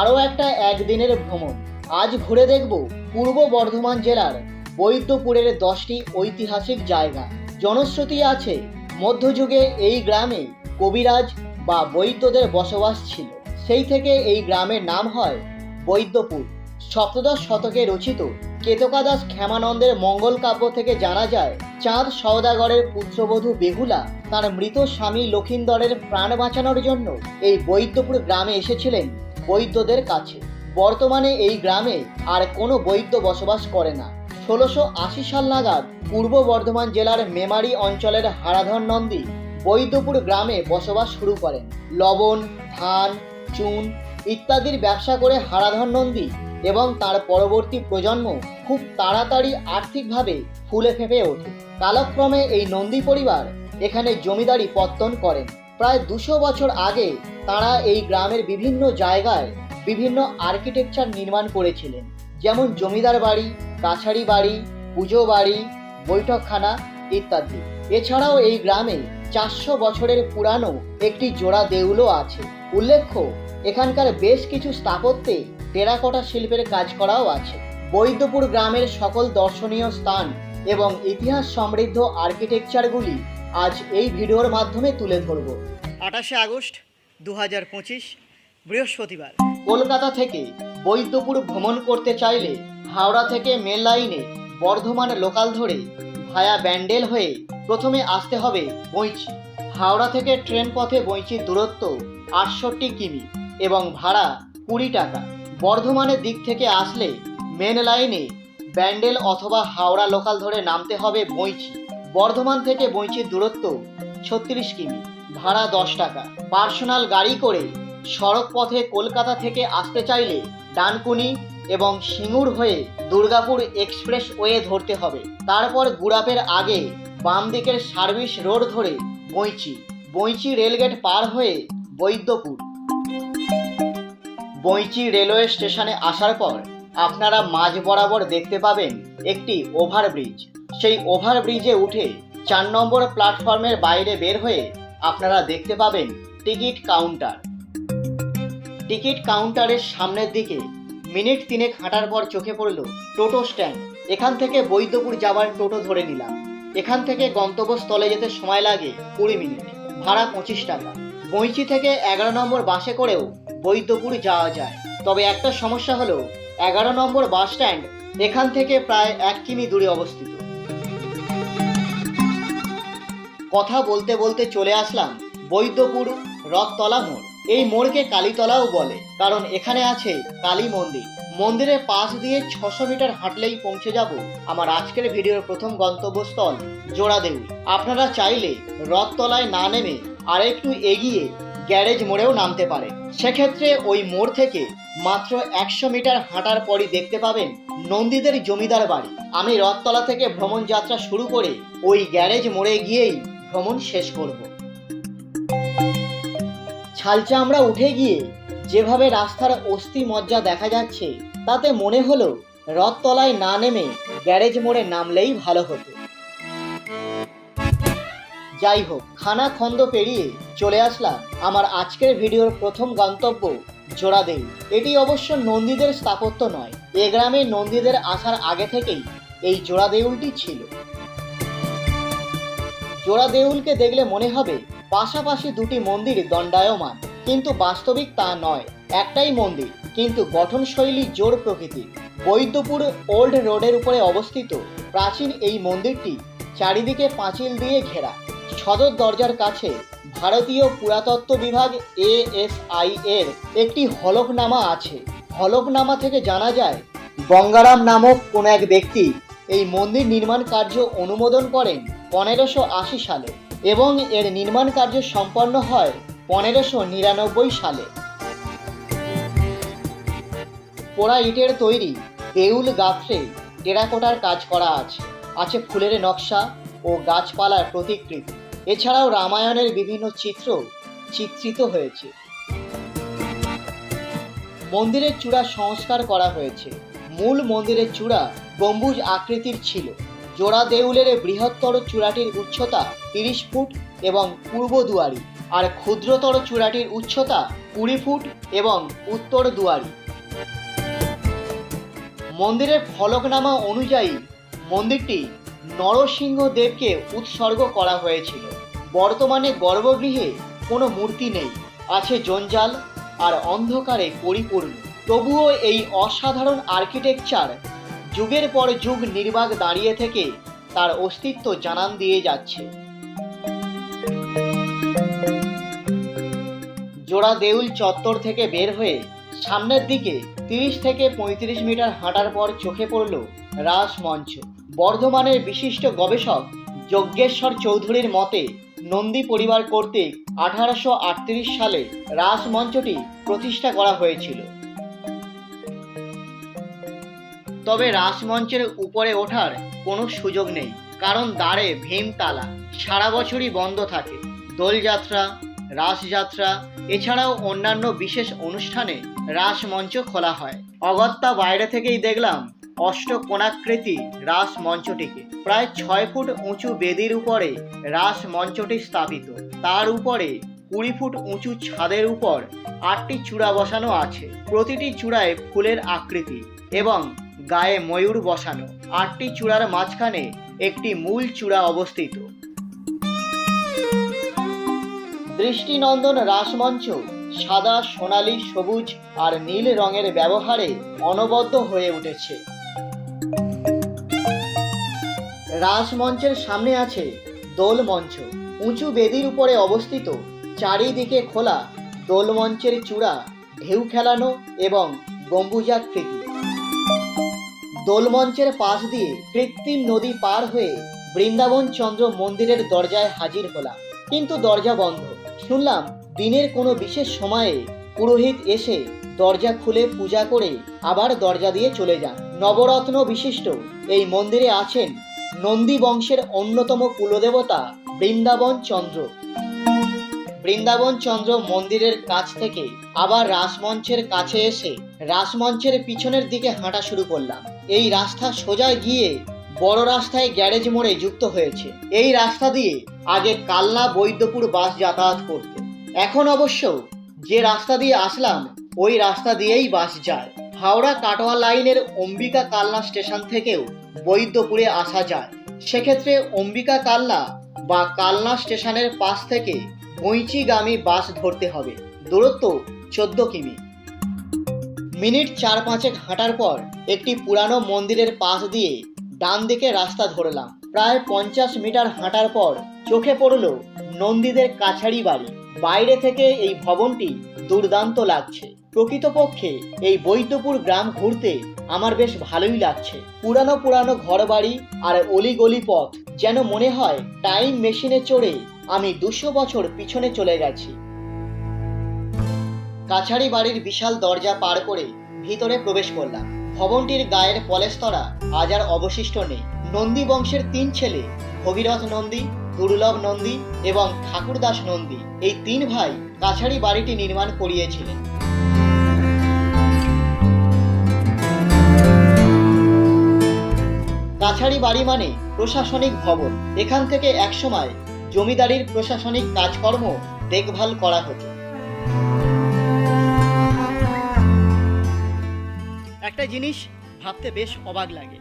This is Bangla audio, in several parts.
আরও একটা একদিনের ভ্রমণ। আজ ঘুরে দেখব পূর্ব বর্ধমান জেলার বৈদ্যপুরের দশটি ঐতিহাসিক জায়গা। জনশ্রুতি আছে, মধ্যযুগে এই গ্রামে কবিরাজ বা বৈদ্যদের বসবাস ছিল। সেই থেকে এই গ্রামের নাম হয় বৈদ্যপুর। সপ্তদশ শতকে রচিত কেতকাদাস ক্ষেমানন্দের মঙ্গল কাব্য থেকে জানা যায়, চাঁদ সওদাগরের পুত্রবধূ বেহুলা তার মৃত স্বামী লক্ষিন্দরের প্রাণ বাঁচানোর জন্য এই বৈদ্যপুর গ্রামে এসেছিলেন। বৈদ্যদের কাছে। বর্তমানে এই গ্রামে আর কোনো বৈদ্য বসবাস করে না। ষোলোশো আশি সাল নাগাদ পূর্ব বর্ধমান জেলার মেমারি অঞ্চলের হারাধন নন্দী বৈদ্যপুর গ্রামে বসবাস শুরু করেন। লবণ, ধান, চুন ইত্যাদির ব্যবসা করে হারাধন নন্দী এবং তার পরবর্তী প্রজন্ম খুব তাড়াতাড়ি আর্থিকভাবে ফুলে ফেঁপে ওঠে। কালক্রমে এই নন্দী পরিবার এখানে জমিদারি পত্তন করেন। প্রায় দুশো বছর আগে তারা এই গ্রামের বিভিন্ন জায়গায় বিভিন্ন আর্কিটেকচার নির্মাণ করেছিলেন। যেমন জমিদার বাড়ি, কাছারি বাড়ি, পুজো বাড়ি, বৈঠকখানা ইত্যাদি। এছাড়াও এই গ্রামে চারশো বছরের পুরানো একটি জোড়া দেউলও আছে। উল্লেখ্য, এখানকার বেশ কিছু স্থাপত্যে টেরাকোটা শিল্পের কাজ করাও আছে। বৈদ্যপুর গ্রামের সকল দর্শনীয় স্থান এবং ইতিহাস সমৃদ্ধ আর্কিটেকচারগুলি আজ এই ভিডিওর মাধ্যমে তুলে ধরব। আঠাশে আগস্ট দু হাজার পঁচিশ, বৃহস্পতিবার। কলকাতা থেকে বৈদ্যপুর ভ্রমণ করতে চাইলে হাওড়া থেকে মেল লাইনে বর্ধমান লোকাল ধরে ভায়া ব্যান্ডেল হয়ে প্রথমে আসতে হবে বইচি হাওড়া থেকে ট্রেন পথে বইচির দূরত্ব আটষট্টি কিমি এবং ভাড়া কুড়ি টাকা। বর্ধমানের দিক থেকে আসলে মেন লাইনে ব্যান্ডেল অথবা হাওড়া লোকাল ধরে নামতে হবে বইচি বর্ধমান থেকে বইচির দূরত্ব ছত্রিশ কিমি। ভাড়া দশ টাকা। পার্সোনাল গাড়ি করে সড়ক পথে কলকাতা থেকে আসতে চাইলে ডানকুনি এবং সিঙ্গুর হয়ে দুর্গাপুর এক্সপ্রেস ওয়ে ধরতে হবে। তারপর গুড়াপের আগে বাম দিকের সার্ভিস রোড ধরে বইচি বইচি রেলগেট পার হয়ে বৈদ্যপুর। বইচি রেলওয়ে স্টেশনে আসার পর আপনারা মাঝ বরাবর দেখতে পাবেন একটি ওভারব্রিজ। সেই ওভারব্রিজে উঠে চার নম্বর প্ল্যাটফর্মের বাইরে বের হয়ে আপনারা দেখতে পাবেন টিকিট কাউন্টার। টিকিট কাউন্টারের সামনের দিকে মিনিট তিনেক হাঁটার পর চোখে পড়ল টোটো স্ট্যান্ড। এখান থেকে বৈদ্যপুর যাওয়ার টোটো ধরে নিলাম। এখান থেকে গন্তব্যস্থলে যেতে সময় লাগে কুড়ি মিনিট, ভাড়া পঁচিশ টাকা। বইচি থেকে এগারো নম্বর বাসে করেও বৈদ্যপুর যাওয়া যায়। তবে একটা সমস্যা হলো, এগারো নম্বর বাস স্ট্যান্ড এখান থেকে প্রায় এক কিমি দূরে অবস্থিত। কথা বলতে বলতে চলে আসলাম বৈদ্যপুর রথতলা মোড়। এই মোড়কে কালীতলাও বলে, কারণ এখানে আছে কালী মন্দির। মন্দিরের পাশ দিয়ে ছশো মিটার হাঁটলেই পৌঁছে যাব আমার আজকের ভিডিওর প্রথম গন্তব্যস্থল জোড়াদেউল আপনারা চাইলে রথতলায় না নেমে আরেকটু এগিয়ে গ্যারেজ মোড়েও নামতে পারে সেক্ষেত্রে ওই মোড় থেকে মাত্র একশো মিটার হাঁটার পরই দেখতে পাবেন নন্দীদের জমিদার বাড়ি। আমি রথতলা থেকে ভ্রমণ যাত্রা শুরু করে ওই গ্যারেজ মোড়ে গিয়েই ভ্রমণ শেষ করব। ছালচামড়া উঠে গিয়ে যেভাবে রাস্তার অস্থি মজ্জা দেখা যাচ্ছে, তাতে মনে হলো রথতলায় না নেমে গ্যারেজ মোড়ে নামলেই ভালো হতো। যাই হোক, খানা খন্দ পেরিয়ে চলে আসলাম আমার আজকের ভিডিওর প্রথম গন্তব্য জোড়াদেউ এটি অবশ্য নন্দীদের স্থাপত্য নয়, এ গ্রামে নন্দীদের আসার আগে থেকেই এই জোড়াদেউলটি ছিল। জোড়াদেউলকে দেখলে মনে হবে পাশাপাশি দুটি মন্দির দণ্ডায়মান। কিন্তু বাস্তবিক তা নয়, একটাই মন্দির, কিন্তু গঠনশৈলী জোর প্রকৃতি বৈদ্যপুর ওল্ড রোডের উপরে অবস্থিত প্রাচীন এই মন্দিরটি চারিদিকে পাঁচিল দিয়ে ঘেরা। সদর দরজার কাছে ভারতীয় পুরাতত্ত্ব বিভাগ এএসআই এর একটি হলফনামা আছে। হলফনামা থেকে জানা যায়, গঙ্গারাম নামক কোন এক ব্যক্তি এই মন্দির নির্মাণ কার্য অনুমোদন করেন। পনেরোশো সালে এবং এর নির্মাণ কার্য সম্পন্ন হয় পনেরোশো নিরানব্বই সালে। পোড়া ইটের তৈরি দেউল গাত্রে টেরাকোটার কাজ করা আছে। আছে ফুলের নকশা ও গাছপালার প্রতিকৃতি। এছাড়াও রামায়ণের বিভিন্ন চিত্র চিত্রিত হয়েছে। মন্দিরের চূড়া সংস্কার করা হয়েছে। মূল মন্দিরের চূড়া গম্বুজ আকৃতির ছিল। জোড়া দেউলের বৃহত্তর চূড়াটির উচ্চতা তিরিশ ফুট এবং পূর্ব দুয়ারি, আর ক্ষুদ্রতর চূড়াটির উচ্চতা কুড়ি ফুট এবং উত্তর দুয়ারি। মন্দিরের ফলকনামা অনুযায়ী, মন্দিরটি নরসিংহ দেবকে উৎসর্গ করা হয়েছিল। বর্তমানে গর্ভগৃহে কোনো মূর্তি নেই, আছে জঞ্জাল, আর অন্ধকারে পরিপূর্ণ। তবুও এই অসাধারণ আর্কিটেকচার যুগের পর যুগ নির্বাক দাঁড়িয়ে থেকে তার অস্তিত্ব জানান দিয়ে যাচ্ছে। জোড়া দেউল চত্বর থেকে বের হয়ে সামনের দিকে তিরিশ থেকে পঁয়ত্রিশ মিটার হাঁটার পর চোখে পড়ল রাসমঞ্চ বর্ধমানের বিশিষ্ট গবেষক যজ্ঞেশ্বর চৌধুরীর মতে, নন্দী পরিবার কর্তৃক আঠারোশো আটত্রিশ সালে রাসমঞ্চটি প্রতিষ্ঠা করা হয়েছিল। তবে রাসমঞ্চের উপরে ওঠার কোনো সুযোগ নেই, কারণ দ্বারে ভীমতালা সারা বছরই বন্ধ থাকে। দোলযাত্রা, রাসযাত্রা, এছাড়াও অন্যান্য বিশেষ অনুষ্ঠানে রাসমঞ্চ খোলা হয়। অগত্যা বাইরে থেকেই দেখলাম অষ্টকোণাকৃতি রাস মঞ্চটিকে প্রায় ছয় ফুট উঁচু বেদির উপরে রাস মঞ্চটি স্থাপিত। তার উপরে কুড়ি ফুট উঁচু ছাদের উপর আটটি চূড়া বসানো আছে। প্রতিটি চূড়ায় ফুলের আকৃতি এবং গায়ে ময়ূর বসানো আটটি চূড়ার মাঝখানে একটি মূল চূড়া অবস্থিত। দৃষ্টিনন্দন রাসমঞ্চ সাদা, সোনালী, সবুজ আর নীল রঙের ব্যবহারে অনবদ্য হয়ে উঠেছে। রাসমঞ্চের সামনে আছে দোল মঞ্চ উঁচু বেদির উপরে অবস্থিত চারিদিকে খোলা দোলমঞ্চের চূড়া, ঢেউ খেলানো এবং গম্বুজাকৃতি। দোলমঞ্চের পাশ দিয়ে কৃত্রিম নদী পার হয়ে বৃন্দাবন চন্দ্র মন্দিরের দরজায় হাজির হলাম। কিন্তু দরজা বন্ধ। শুনলাম দিনের কোনো বিশেষ সময়ে পুরোহিত এসে দরজা খুলে পূজা করে আবার দরজা দিয়ে চলে যান। নবরত্ন বিশিষ্ট এই মন্দিরে আছেন নন্দী বংশের অন্যতম কুলদেবতা বৃন্দাবন চন্দ্র। বৃন্দাবন চন্দ্র মন্দিরের কাছ থেকে আবার রাসমঞ্চের কাছে এসে রাসমঞ্চের পিছনের দিকে হাঁটা শুরু করলাম। এই রাস্তা সোজা গিয়ে বড় রাস্তায় গ্যারেজ মোড়ে যুক্ত হয়েছে। এই রাস্তা দিয়ে আগে কাল্লা বৈদ্যপুর বাস যাতায়াত করত। এখন অবশ্য যে রাস্তা দিয়ে আসলাম, ওই রাস্তা দিয়েই বাস যায়। হাওড়া কাটোয়া লাইনের অম্বিকা কালনা স্টেশন থেকেও বৈদ্যপুরে আসা যায়। সেক্ষেত্রে অম্বিকা কাল্লা বা কালনা স্টেশনের পাশ থেকে বৈঁচিগামী বাস ধরতে হবে। দূরত্ব চোদ্দ কিমি। মিনিট চার পাঁচেক হাঁটার পর একটি পুরানো মন্দিরের পাশ দিয়ে ডান দিকে রাস্তা ধরলাম। প্রায় পঞ্চাশ মিটার হাঁটার পর চোখে পড়ল নন্দীদের কাছারি বাড়ি। বাইরে থেকে এই ভবনটি দুর্দান্ত লাগছে। প্রকৃতপক্ষে এই বৈদ্যপুর গ্রাম ঘুরতে আমার বেশ ভালোই লাগছে। পুরানো পুরানো ঘরবাড়ি আর অলিগলি পথ যেন মনে হয় টাইম মেশিনে চড়ে আমি দুশো বছর পিছনে চলে গেছি। কাছারি বাড়ির বিশাল দরজা পার করে ভিতরে প্রবেশ করলাম। ভবনটির গায়ের পলেস্তরা আজ আর অবশিষ্ট নেই। নন্দী বংশের তিন ছেলে, ভগীরথ নন্দী, দুর্লভ নন্দী এবং ঠাকুরদাস নন্দী, এই তিন ভাই কাছারি বাড়িটি নির্মাণ করিয়েছিলেন। কাছারি বাড়ি মানে প্রশাসনিক ভবন। এখান থেকে একসময় জমিদারির প্রশাসনিক কাজকর্ম দেখভাল করা হতো। একটা জিনিস ভাবতে বেশ অবাক লাগে।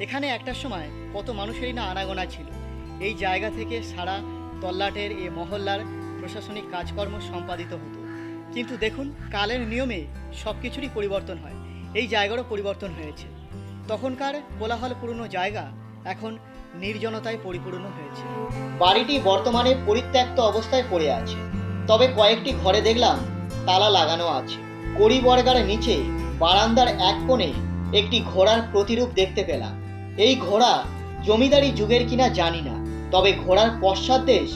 এখানে একটার সময় কত মানুষেরই না আনাগোনা ছিল। এই জায়গা থেকে সারা তল্লাটের এ মহল্লার প্রশাসনিক কাজকর্ম সম্পাদিত হতো। কিন্তু দেখুন, কালের নিয়মে সব কিছুরই পরিবর্তন হয়। এই জায়গারও পরিবর্তন হয়েছে। তখনকার কোলাহল কোলাহলপূর্ণ জায়গা, এখন নির্জনতায় পরিপূর্ণ হয়েছে। বাড়িটি বর্তমানে পরিত্যক্ত অবস্থায় পড়ে আছে। তবে কয়েকটি ঘরে দেখলাম তালা লাগানো আছে। কড়ি বর্গার নিচে বারান্দার এক কোণে একটি ঘোড়ার প্রতিরূপ দেখতে পেলাম। এই ঘোড়া জমিদারি যুগের কিনা জানি না, তবে ঘোড়ার পশ্চাৎদেশ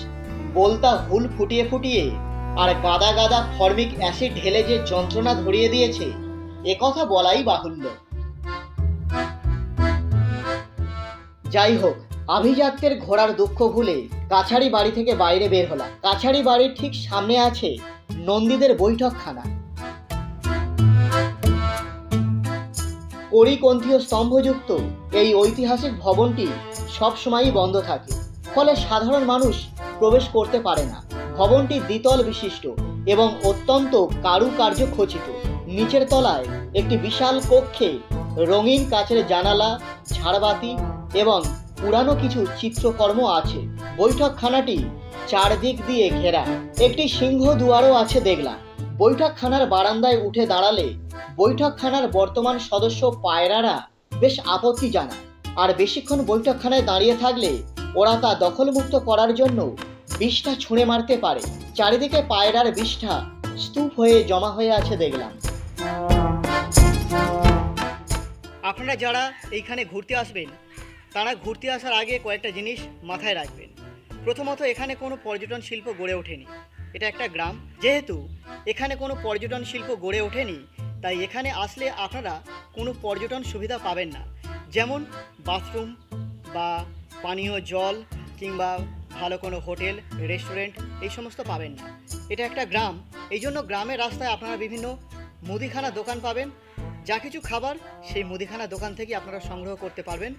বলতা হুল ফুটিয়ে ফুটিয়ে আর গাদা গাদা ফর্মিক অ্যাসিড ঢেলে যে যন্ত্রণা ধরিয়ে দিয়েছে একথা বলাই বাহুল্য। যাই হোক, আভিজাত্যের ঘোড়ার দুঃখ ভুলে কাছারি বাড়ি থেকে বাইরে বের হলাম। কাছারি বাড়ির ঠিক সামনে আছে নন্দীদের বৈঠকখানা। কড়িকন্থীয় স্তম্ভযুক্ত এই ঐতিহাসিক ভবনটি সবসময়ই বন্ধ থাকে, ফলে সাধারণ মানুষ প্রবেশ করতে পারে না। ভবনটি দ্বিতল বিশিষ্ট এবং অত্যন্ত কারুকার্য খচিত। নিচের তলায় একটি বিশাল কক্ষে রঙিন কাচের জানালা, ঝাড়বাতি এবং পুরানো কিছু চিত্রকর্ম আছে। বৈঠকখানাটি চারদিক দিয়ে ঘেরা। একটি সিংহ দুয়ারও আছে দেখলাম। বৈঠকখানার বারান্দায় উঠে দাঁড়ালে বৈঠকখানার বর্তমান সদস্য পায়রারা বেশ আপত্তি জানায়। আর বেশিক্ষণ বৈঠকখানায় দাঁড়িয়ে থাকলে ওরা তা দখলমুক্ত করার জন্য বিষটা ছুঁড়ে মারতে পারে। চারিদিকে পায়রার বিষটা স্তূপ হয়ে জমা হয়ে আছে দেখলাম। আপনারা যারা এইখানে ঘুরতে আসবেন তারা ঘুরতে আসার আগে কয়েকটা জিনিস মাথায় রাখবেন। প্রথমত, এখানে কোনো পর্যটন শিল্প গড়ে ওঠেনি। এটা একটা গ্রাম। যেহেতু এখানে কোনো পর্যটন শিল্প গড়ে ওঠেনি, তাই এখানে আসলে আপনারা কোনো পর্যটন সুবিধা পাবেন না। যেমন বাথরুম বা পানীয় জল কিংবা ভালো কোনো হোটেল, রেস্টুরেন্ট, এই সমস্ত পাবেন না। এটা একটা গ্রাম। এই জন্য গ্রামের রাস্তায় আপনারা বিভিন্ন মুদিখানা দোকান পাবেন। যা কিছু খাবার সেই মুদিখানা দোকান থেকে আপনারা সংগ্রহ করতে পারবেন।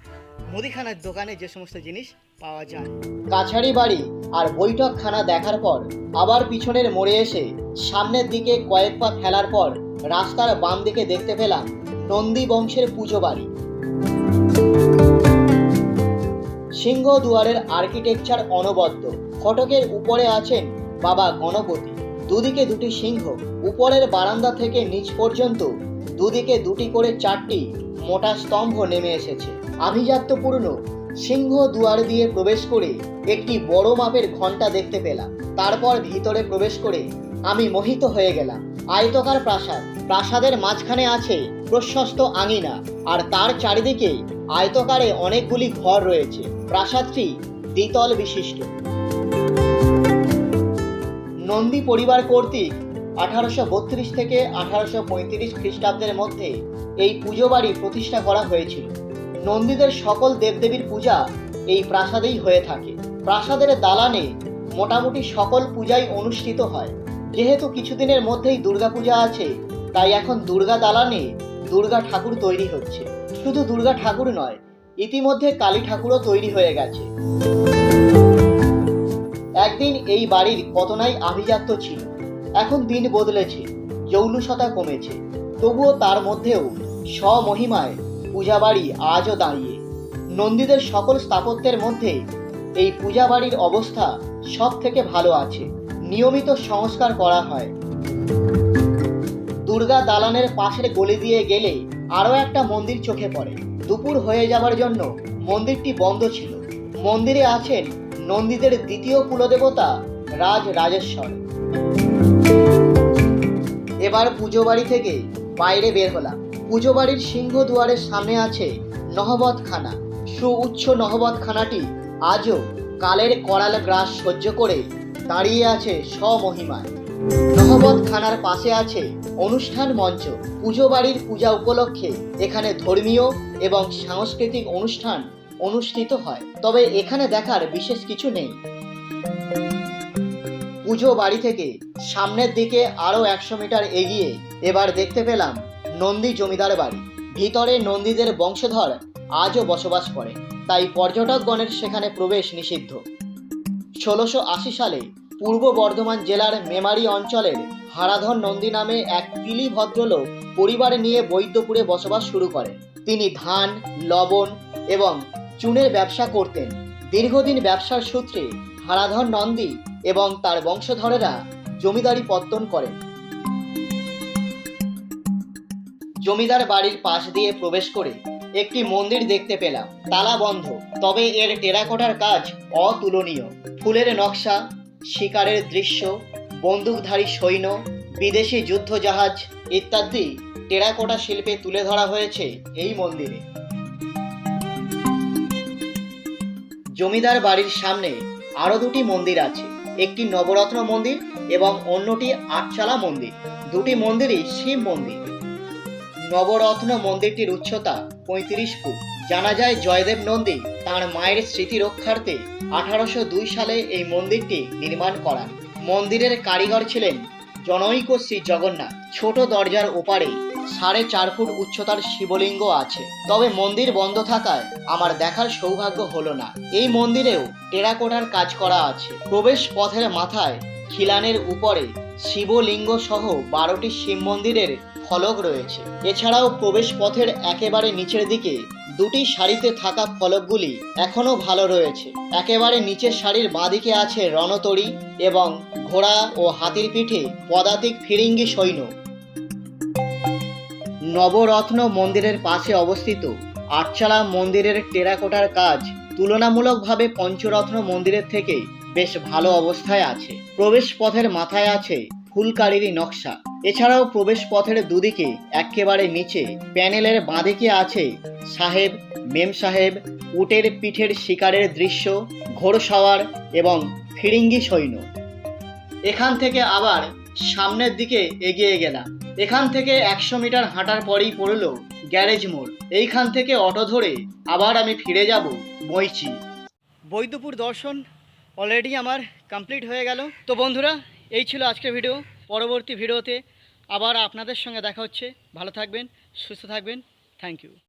মুদিখানার দোকানে যে সমস্ত জিনিস পাওয়া যায়। কাছারি বাড়ি আর বৈঠকখানা দেখার পর আবার পিছনের মোড়ে এসে সামনের দিকে কয়েক পা ফেলার পর রাস্তার বাম দিকে দেখতে পেলাম নন্দী বংশের পুজো বাড়ি। সিংহ দুয়ারের আর্কিটেকচার অনবদ্য। ফটকের উপরে আছেন বাবা গণপতি। দুদিকে দুটি সিংহ। উপরের বারান্দা থেকে নিচ পর্যন্ত দুদিকে দুটি করে চারটি মোটা স্তম্ভ নেমে এসেছে। আভিজাত্যপূর্ণ সিংহ দুয়ার দিয়ে প্রবেশ করে একটি বড় মাপের ঘণ্টা দেখতে পেলাম। তারপর ভিতরে প্রবেশ করে আমি মোহিত হয়ে গেলাম। আয়তকার প্রাসাদ। প্রাসাদের মাঝখানে আছে প্রশস্ত আঙিনা আর তার চারিদিকে আয়তকারে অনেকগুলি ঘর রয়েছে। প্রাসাদটি দ্বিতল বিশিষ্ট। নন্দী পরিবার কর্তৃক আঠারোশো বত্রিশ থেকে আঠারোশো পঁয়ত্রিশ খ্রিস্টাব্দের মধ্যে এই পুজো বাড়ি প্রতিষ্ঠা করা হয়েছিল। নন্দীদের সকল দেবদেবীর পূজা এই প্রাসাদেই হয়ে থাকে। প্রাসাদের দালানে মোটামুটি সকল পূজাই অনুষ্ঠিত হয়। যেহেতু কিছুদিনের মধ্যেই দুর্গাপূজা আছে, তাই এখন দুর্গা দালানে দুর্গা ঠাকুর তৈরি হচ্ছে। শুধু দুর্গা ঠাকুর নয়, ইতিমধ্যে কালী ঠাকুরও তৈরি হয়ে গেছে। একদিন এই বাড়ির কতনাই আভিজাত্য ছিল। এখন দিন বদলেছে জৌলুসতা কমেছে। তবুও তার মধ্যেও স্বমহিমায় পূজা বাড়ি আজও দাঁড়িয়ে। নন্দীদের সকল স্থাপত্যের মধ্যে এই পূজা বাড়ির অবস্থা সব থেকে ভালো আছে, নিয়মিত সংস্কার করা হয়। দুর্গা দালানের পাশের গলি দিয়ে গেলে আরও একটা মন্দির চোখে পড়ে। দুপুর হয়ে যাবার জন্য মন্দিরটি বন্ধ ছিল। মন্দিরে আছেন নন্দীদের দ্বিতীয় কুলদেবতা রাজ রাজেশ্বর। এবার পুজো বাড়ি থেকে বাইরে বের হলাম। পুজো বাড়ির সিংহ দুয়ারের সামনে আছে নহবত খানা সুউচ্চ নহবত খানাটি আজও কালের করাল গ্রাস সহ্য করে দাঁড়িয়ে আছে স্বমহিমায়। নহবত খানার পাশে আছে অনুষ্ঠান মঞ্চ। পুজো বাড়ির পূজা উপলক্ষে এখানে ধর্মীয় এবং সাংস্কৃতিক অনুষ্ঠান অনুষ্ঠিত হয়। তবে এখানে দেখার বিশেষ কিছু নেই। পুজো বাড়ি থেকে সামনের দিকে আরও একশো মিটার এগিয়ে এবার দেখতে পেলাম নন্দী জমিদার বাড়ি। ভিতরে নন্দীদের বংশধর আজও বসবাস করে, তাই পর্যটকগণের সেখানে প্রবেশ নিষিদ্ধ। ষোলোশো আশি সালে পূর্ব বর্ধমান জেলার মেমারি অঞ্চলের হারাধন নন্দী নামে এক পিলি ভদ্রলোক পরিবার নিয়ে বৈদ্যপুরে বসবাস শুরু করেন। তিনি ধান, লবণ এবং চুনের ব্যবসা করতেন। দীর্ঘদিন ব্যবসার সূত্রে হারাধন নন্দী এবং তার বংশধরেরা জমিদারি পত্তন করেন। জমিদার বাড়ির পাশ দিয়ে প্রবেশ করে একটি মন্দির দেখতে পেলাম। তালা বন্ধ। তবে এর টেরাকোটার কাজ অতুলনীয়। ফুলের নকশা, শিকারের দৃশ্য, বন্দুকধারী সৈন্য, বিদেশি যুদ্ধ জাহাজ ইত্যাদি টেরাকোটা শিল্পে তুলে ধরা হয়েছে এই মন্দিরে। জমিদার বাড়ির সামনে আরও দুটি মন্দির আছে। একটি নবরত্ন মন্দির এবং অন্যটি আটচালা মন্দির। দুটি মন্দিরই শিব মন্দির। নবরত্ন মন্দিরটির উচ্চতা পঁয়ত্রিশ ফুট। জানা যায় জয়দেব নন্দী তার মায়ের স্মৃতি রক্ষার্থে আঠারোশো দুই সালে এই মন্দিরটি নির্মাণ করান। মন্দিরের কারিগর ছিলেন জনৈক শ্রী জগন্নাথ। ছোট দরজার ওপারে সাড়ে চার ফুট উচ্চতার শিবলিঙ্গ আছে। তবে মন্দির বন্ধ থাকায় আমার দেখার সৌভাগ্য হলো না। এই মন্দিরেও টেরাকোটার কাজ করা আছে। প্রবেশ পথের মাথায় খিলানের উপরে শিবলিঙ্গ সহ বারোটি শিব মন্দিরের ফলক রয়েছে। এছাড়াও প্রবেশ পথের একেবারে নিচের দিকে দুটি সারিতে থাকা ফলকগুলি এখনও ভালো রয়েছে। একেবারে নিচের সারির বাঁদিকে আছে রণতরী এবং ঘোড়া ও হাতির পিঠে পদাতিক ফিরিঙ্গি সৈন্য। নবরত্ন মন্দিরের পাশে অবস্থিত আটচালা মন্দিরের টেরাকোটার কাজ তুলনামূলকভাবে পঞ্চরত্ন মন্দিরের থেকে বেশ ভালো অবস্থায় আছে। প্রবেশ পথের মাথায় আছে ফুলকারির নকশা। এছাড়াও প্রবেশ পথের দুদিকে একেবারে নিচে প্যানেলের বাঁদিকে আছে সাহেব, মেম সাহেব, উটের পিঠের শিকারের দৃশ্য ঘোড়সাওয়ার এবং ফিরিঙ্গি সৈন্য। এখান থেকে আবার সামনের দিকে এগিয়ে গেলাম। এখান থেকে একশো মিটার হাঁটার পরেই পড়ল গ্যারেজ মোড়। এইখান থেকে অটো ধরে আবার আমি ফিরে যাব বইচি বৈদ্যপুর দর্শন অলরেডি আমার কমপ্লিট হয়ে গেল। তো বন্ধুরা, এই ছিল আজকের ভিডিও পরবর্তী ভিডিওতে আবার আপনাদের সঙ্গে দেখা হচ্ছে। ভালো থাকবেন, সুস্থ থাকবেন। Thank you